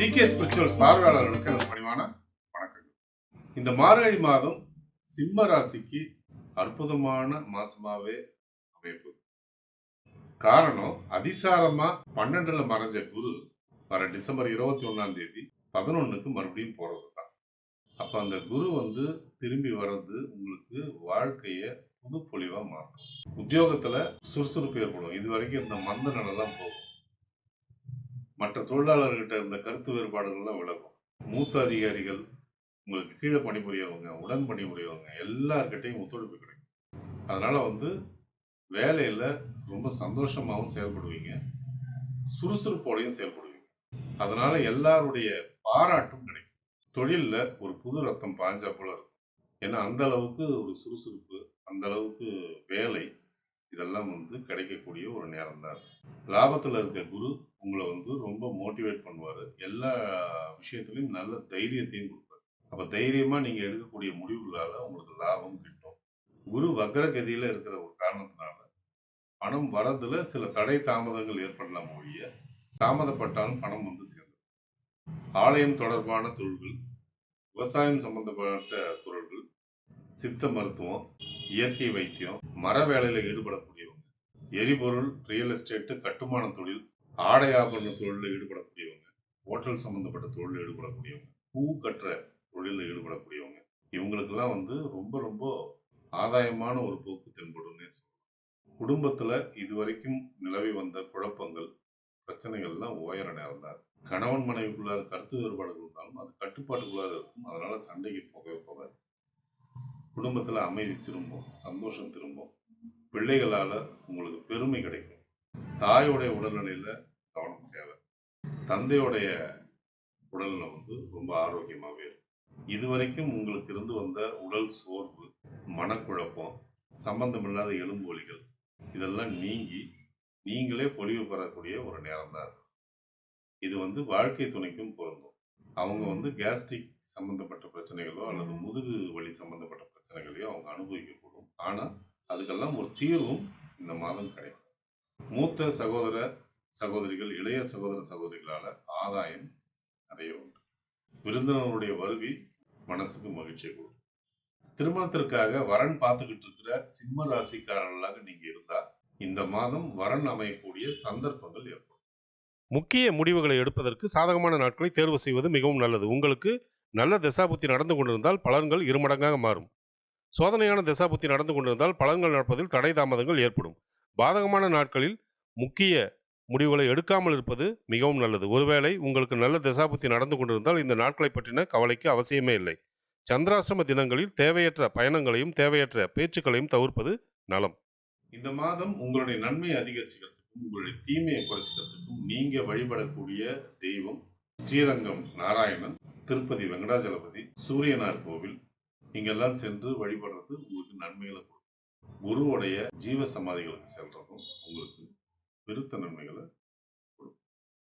GK spirituals பார்வையாளர்களுக்கு எனது பணிவான வணக்கங்கள். இந்த மார்கழி மாதம் சிம்ம ராசிக்கு அற்புதமான மாசமாவே அமைப்பு காரணம் அதிசாரமா பன்னெண்டுல மறைஞ்ச குரு வர டிசம்பர் இருபத்தி ஒண்ணாம் தேதி பதினொன்னுக்கு மறுபடியும் போறது தான் அப்ப அந்த குரு வந்து திரும்பி வர்றது உங்களுக்கு வாழ்க்கைய புது பொலிவா மாற்றும். உத்தியோகத்துல சுறுசுறுப்பு ஏற்படும். இது வரைக்கும் இந்த மந்த நிலை தான் போகும். மற்ற தொழிலாளர்கிட்ட இருந்த கருத்து வேறுபாடுகள்லாம் விலகும். மூத்த அதிகாரிகள் உங்களுக்கு கீழே பணிபுரியவங்க உடன் பணிபுரியவங்க எல்லார்கிட்டையும் ஒத்துழைப்பு கிடைக்கும். அதனால் வந்து வேலையில் ரொம்ப சந்தோஷமாகவும் செயல்படுவீங்க. சுறுசுறுப்போடையும் செயல்படுவீங்க. அதனால் எல்லாருடைய பாராட்டும் கிடைக்கும். தொழிலில் ஒரு புது ரத்தம் பாஞ்சா போல இருக்கும் ஏன்னா அந்த அளவுக்கு ஒரு சுறுசுறுப்பு அந்த அளவுக்கு வேலை இதெல்லாம் வந்து கிடைக்கக்கூடிய ஒரு நேரம் தான் லாபத்தில் இருக்க குரு உங்களை வந்து ரொம்ப மோட்டிவேட் பண்ணுவார். எல்லா விஷயத்துலையும் நல்ல தைரியத்தையும் கொடுப்பாரு. அப்போ தைரியமாக நீங்கள் எடுக்கக்கூடிய முடிவுகளால் உங்களுக்கு லாபம் கிட்டும். குரு வக்ரகதியில இருக்கிற ஒரு காரணத்தினால பணம் வரதுல சில தடை தாமதங்கள் ஏற்படலாம் ஒழிய தாமதப்பட்டாலும் பணம் வந்து சேர்ந்து ஆலயம் தொடர்பான தொழில்கள் விவசாயம் சம்பந்தப்பட்ட தொழில்கள் சித்த மருத்துவம் இயற்கை வைத்தியம் மர வேலையில் ஈடுபடக்கூடியவங்க எரிபொருள் ரியல் எஸ்டேட்டு கட்டுமான தொழில் ஆடை ஆபரண தொழிலில் ஈடுபடக்கூடியவங்க ஹோட்டல் சம்பந்தப்பட்ட தொழிலில் ஈடுபடக்கூடியவங்க பூ கட்டுற தொழிலில் ஈடுபடக்கூடியவங்க இவங்களுக்கெல்லாம் வந்து ரொம்ப ரொம்ப ஆதாயமான ஒரு போக்கு தென்படும்னே சொல்லலாம். குடும்பத்தில் இதுவரைக்கும் நிலவி வந்த குழப்பங்கள் பிரச்சனைகள்லாம் ஓயர நேரம் தான். கணவன் மனைவிக்குள்ளார கருத்து வேறுபாடுகள் இருந்தாலும் அது கட்டுப்பாட்டுக்குள்ளார இருக்கும். அதனால சண்டைக்கு போகவே போகாது. குடும்பத்துல அமைதி திரும்பும் சந்தோஷம் திரும்பும். பிள்ளைகளால உங்களுக்கு பெருமை கிடைக்கும். தாயோடைய உடல்நிலையில கவனம் தேவை. தந்தையோடைய உடல்நிலை வந்து ரொம்ப ஆரோக்கியமாகவே இருக்கும். இதுவரைக்கும் உங்களுக்கு இருந்து வந்த உடல் சோர்வு மனக்குழப்பம் சம்பந்தமில்லாத எலும்பு வலிகள் இதெல்லாம் நீங்கி நீங்களே பொலிவு பெறக்கூடிய ஒரு நேரம் தான் இது. இது வந்து வாழ்க்கை துணைக்கும் பொருந்தும். அவங்க வந்து கேஸ்ட்ரிக் சம்பந்தப்பட்ட பிரச்சனைகளோ அல்லது முதுகு வலி சம்பந்தப்பட்ட பிரச்சனைகளையோ அவங்க அனுபவிக்கக்கூடும். ஆனா அதுக்கெல்லாம் ஒரு தீர்வும் இந்த மாதம் கிடைக்கும். மூத்த சகோதர சகோதரிகள் இளைய சகோதர சகோதரிகளால ஆதாயம் நிறைய உண்டு. விருந்தினருடைய வருகை மனசுக்கு மகிழ்ச்சியை கொடுக்கும். திருமணத்திற்காக வரன் பார்த்துக்கிட்டு இருக்கிற சிம்ம ராசிக்காரர்களாக நீங்க இருந்தா இந்த மாதம் வரன் அமையக்கூடிய சந்தர்ப்பங்கள் ஏற்படும். முக்கிய முடிவுகளை எடுப்பதற்கு சாதகமான நாட்களை தேர்வு செய்வது மிகவும் நல்லது. உங்களுக்கு நல்ல திசாபுத்தி நடந்து கொண்டிருந்தால் பலன்கள் இருமடங்காக மாறும். சோதனையான திசாபுத்தி நடந்து கொண்டிருந்தால் பலன்கள் நடப்பதில் தடை தாமதங்கள் ஏற்படும். பாதகமான நாட்களில் முக்கிய முடிவுகளை எடுக்காமல் இருப்பது மிகவும் நல்லது. ஒருவேளை உங்களுக்கு நல்ல திசாபுத்தி நடந்து கொண்டிருந்தால் இந்த நாட்களை பற்றின கவலைக்கு அவசியமே இல்லை. சந்திராஷ்டம தினங்களில் தேவையற்ற பயணங்களையும் தேவையற்ற பேச்சுக்களையும் தவிர்ப்பது நலம். இந்த மாதம் உங்களுடைய நன்மையை அதிகரிச்சுக்கிறதுக்கும் உங்களுடைய தீமையை குறைச்சிக்கிறதுக்கும் நீங்க வழிபடக்கூடிய தெய்வம் ஸ்ரீரங்கம் நாராயணன். திருப்பதி வெங்கடாஜலபதி சூரியனார் கோவில். இங்கெல்லாம் சென்று வழிபடுறது உங்களுக்கு நன்மைகளை கொடுக்கும். குருவுடைய ஜீவ சமாதிகளுக்கு செல்றதும் உங்களுக்கு பெருத்த நன்மைகளை